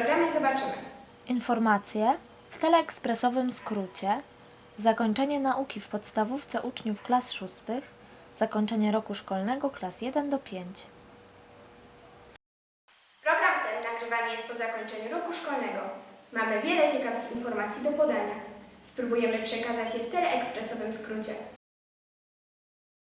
programie zobaczymy. Informacje w teleekspresowym skrócie, zakończenie nauki w podstawówce uczniów klas szóstych, zakończenie roku szkolnego klas 1 do 5. Program ten nagrywany jest po zakończeniu roku szkolnego. Mamy wiele ciekawych informacji do podania. Spróbujemy przekazać je w teleekspresowym skrócie.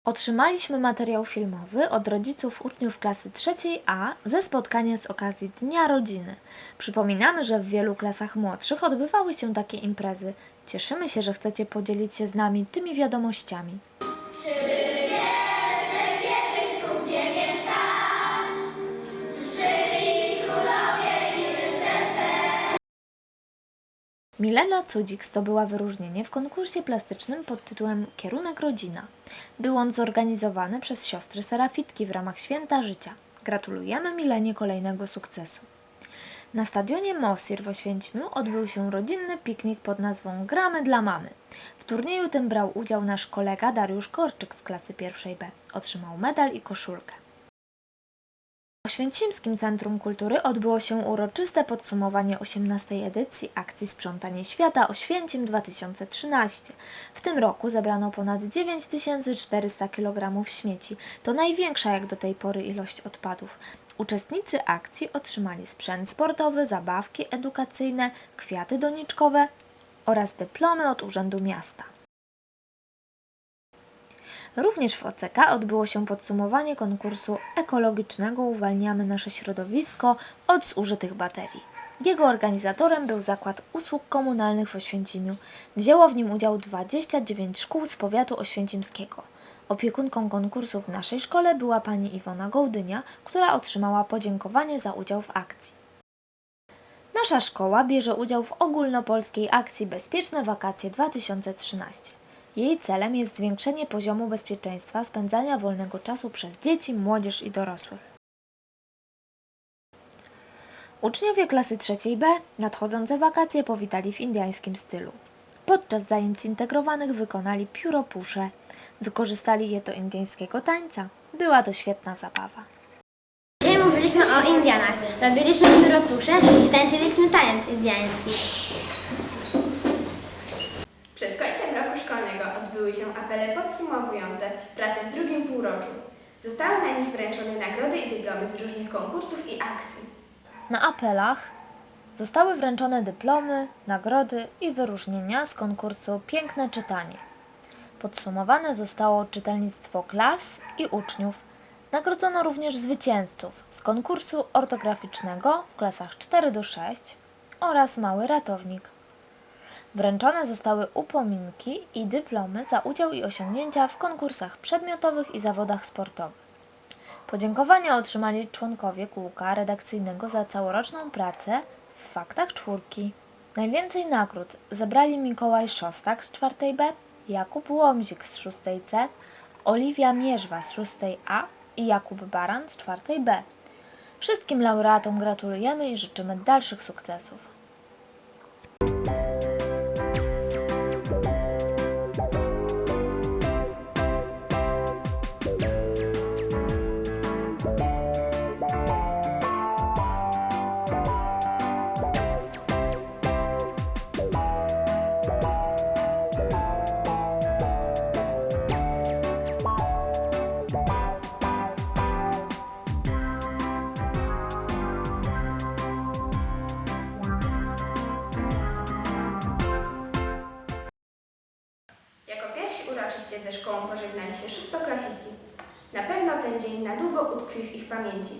Otrzymaliśmy materiał filmowy od rodziców uczniów klasy trzeciej A ze spotkania z okazji Dnia Rodziny. Przypominamy, że w wielu klasach młodszych odbywały się takie imprezy. Cieszymy się, że chcecie podzielić się z nami tymi wiadomościami. Milena Cudzik zdobyła wyróżnienie w konkursie plastycznym pod tytułem Kierunek Rodzina. Był on zorganizowany przez siostry Serafitki w ramach Święta Życia. Gratulujemy Milenie kolejnego sukcesu. Na stadionie Mosir w Oświęcimiu odbył się rodzinny piknik pod nazwą Gramy dla Mamy. W turnieju tym brał udział nasz kolega Dariusz Korczyk z klasy pierwszej B. Otrzymał medal i koszulkę. Oświęcimskim Centrum Kultury odbyło się uroczyste podsumowanie 18. edycji akcji Sprzątanie Świata Oświęcim 2013. W tym roku zebrano ponad 9400 kg śmieci. To największa jak do tej pory ilość odpadów. Uczestnicy akcji otrzymali sprzęt sportowy, zabawki edukacyjne, kwiaty doniczkowe oraz dyplomy od Urzędu Miasta. Również w OCK odbyło się podsumowanie konkursu ekologicznego Uwalniamy nasze środowisko od zużytych baterii. Jego organizatorem był Zakład Usług Komunalnych w Oświęcimiu. Wzięło w nim udział 29 szkół z powiatu oświęcimskiego. Opiekunką konkursu w naszej szkole była pani Iwona Gołdynia, która otrzymała podziękowanie za udział w akcji. Nasza szkoła bierze udział w ogólnopolskiej akcji Bezpieczne Wakacje 2013. Jej celem jest zwiększenie poziomu bezpieczeństwa spędzania wolnego czasu przez dzieci, młodzież i dorosłych. Uczniowie klasy trzeciej B nadchodzące wakacje powitali w indiańskim stylu. Podczas zajęć zintegrowanych wykonali pióropusze. Wykorzystali je do indyjskiego tańca. Była to świetna zabawa. Dzisiaj mówiliśmy o Indianach. Robiliśmy pióropusze i tańczyliśmy taniec indiański. Przed końcem roku szkolnego odbyły się apele podsumowujące pracę w drugim półroczu. Zostały na nich wręczone nagrody i dyplomy z różnych konkursów i akcji. Na apelach zostały wręczone dyplomy, nagrody i wyróżnienia z konkursu Piękne Czytanie. Podsumowane zostało czytelnictwo klas i uczniów. Nagrodzono również zwycięzców z konkursu ortograficznego w klasach 4 do 6 oraz Mały Ratownik. Wręczone zostały upominki i dyplomy za udział i osiągnięcia w konkursach przedmiotowych i zawodach sportowych. Podziękowania otrzymali członkowie kółka redakcyjnego za całoroczną pracę w faktach czwórki. Najwięcej nagród zebrali Mikołaj Szostak z 4 B, Jakub Łomzik z 6 C, Oliwia Mierzwa z 6 A i Jakub Baran z 4 B. Wszystkim laureatom gratulujemy i życzymy dalszych sukcesów. Ze szkołą pożegnali się szóstoklasiści. Na pewno ten dzień na długo utkwi w ich pamięci.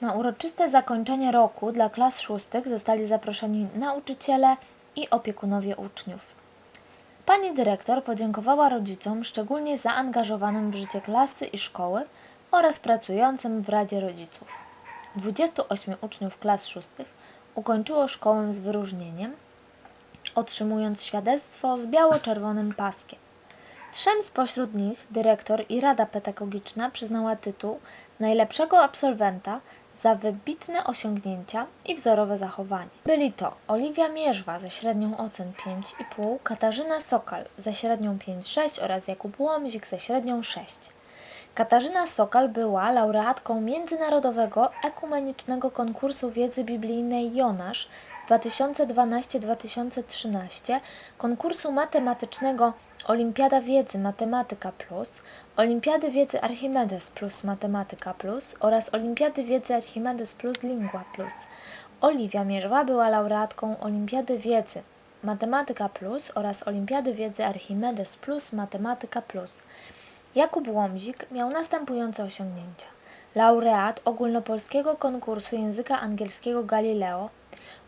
Na uroczyste zakończenie roku dla klas szóstych zostali zaproszeni nauczyciele i opiekunowie uczniów. Pani dyrektor podziękowała rodzicom szczególnie zaangażowanym w życie klasy i szkoły oraz pracującym w Radzie Rodziców. 28 uczniów klas szóstych ukończyło szkołę z wyróżnieniem, otrzymując świadectwo z biało-czerwonym paskiem. Trzem spośród nich dyrektor i Rada Pedagogiczna przyznała tytuł najlepszego absolwenta za wybitne osiągnięcia i wzorowe zachowanie. Byli to Oliwia Mierzwa ze średnią ocen 5,5, Katarzyna Sokal ze średnią 5,6 oraz Jakub Łomzik ze średnią 6. Katarzyna Sokal była laureatką Międzynarodowego Ekumenicznego Konkursu Wiedzy Biblijnej Jonasz 2012-2013, konkursu matematycznego Olimpiada Wiedzy Matematyka Plus, Olimpiady Wiedzy Archimedes Plus Matematyka Plus oraz Olimpiady Wiedzy Archimedes Plus Lingua Plus. Oliwia Mierzwa była laureatką Olimpiady Wiedzy Matematyka Plus oraz Olimpiady Wiedzy Archimedes Plus Matematyka Plus. Jakub Łomzik miał następujące osiągnięcia. Laureat ogólnopolskiego konkursu języka angielskiego Galileo,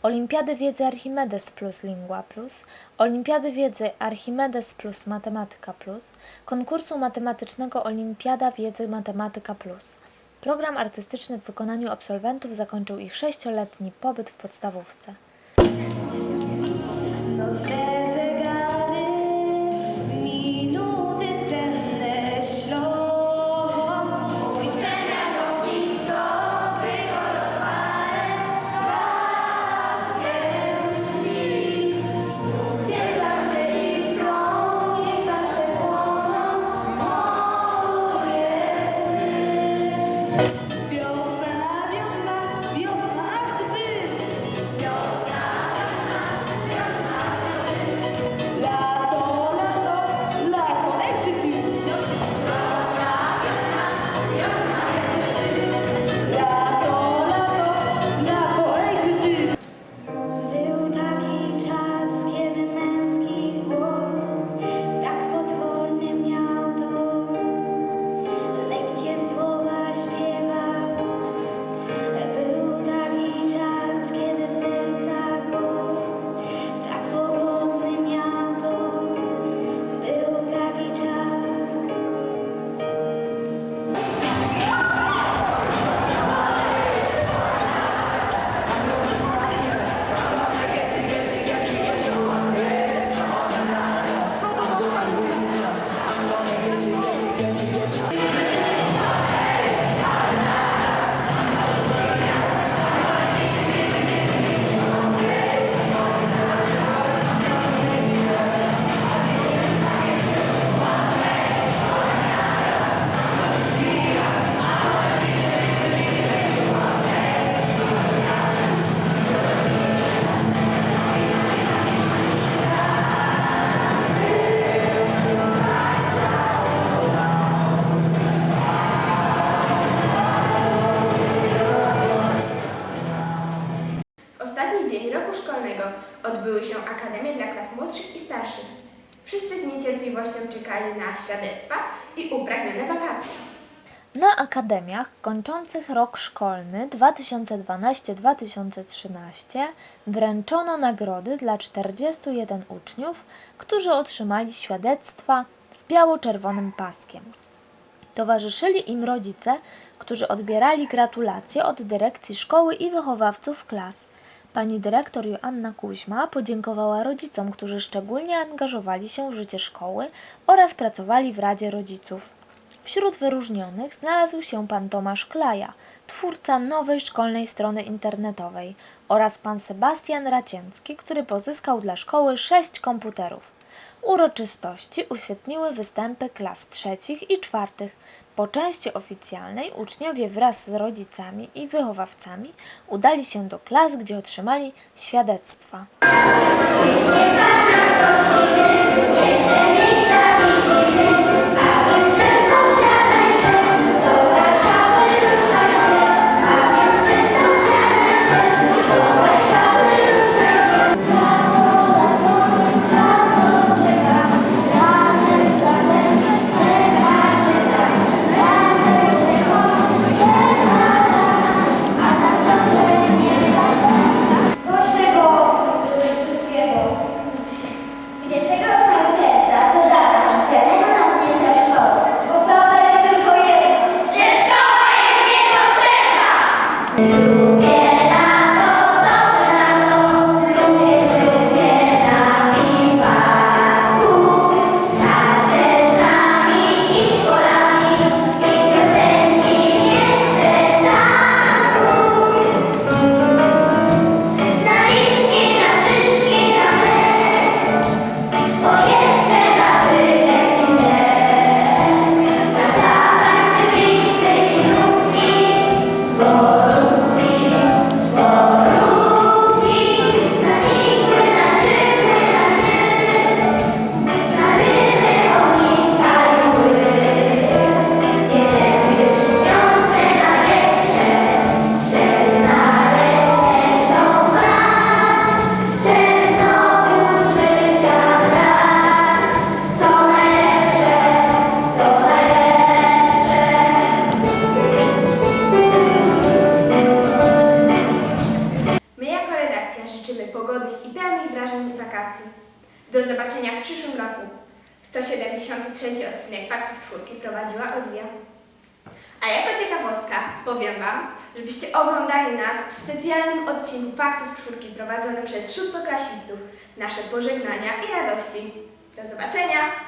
Olimpiady Wiedzy Archimedes plus Lingua plus, Olimpiady Wiedzy Archimedes plus Matematyka plus, konkursu matematycznego Olimpiada Wiedzy Matematyka plus. Program artystyczny w wykonaniu absolwentów zakończył ich sześcioletni pobyt w podstawówce. Akademie dla klas młodszych i starszych. Wszyscy z niecierpliwością czekali na świadectwa i upragnione wakacje. Na akademiach kończących rok szkolny 2012-2013 wręczono nagrody dla 41 uczniów, którzy otrzymali świadectwa z biało-czerwonym paskiem. Towarzyszyli im rodzice, którzy odbierali gratulacje od dyrekcji szkoły i wychowawców klas. Pani dyrektor Joanna Kuźma podziękowała rodzicom, którzy szczególnie angażowali się w życie szkoły oraz pracowali w Radzie Rodziców. Wśród wyróżnionych znalazł się pan Tomasz Klaja, twórca nowej szkolnej strony internetowej oraz pan Sebastian Racięcki, który pozyskał dla szkoły sześć komputerów. Uroczystości uświetniły występy klas trzecich i czwartych. Po części oficjalnej uczniowie wraz z rodzicami i wychowawcami udali się do klas, gdzie otrzymali świadectwa. Dość przyszłym roku. 173 odcinek Faktów Czwórki prowadziła Oliwia. A jako ciekawostka powiem Wam, żebyście oglądali nas w specjalnym odcinku Faktów Czwórki prowadzonym przez szóstoklasistów. Nasze pożegnania i radości. Do zobaczenia!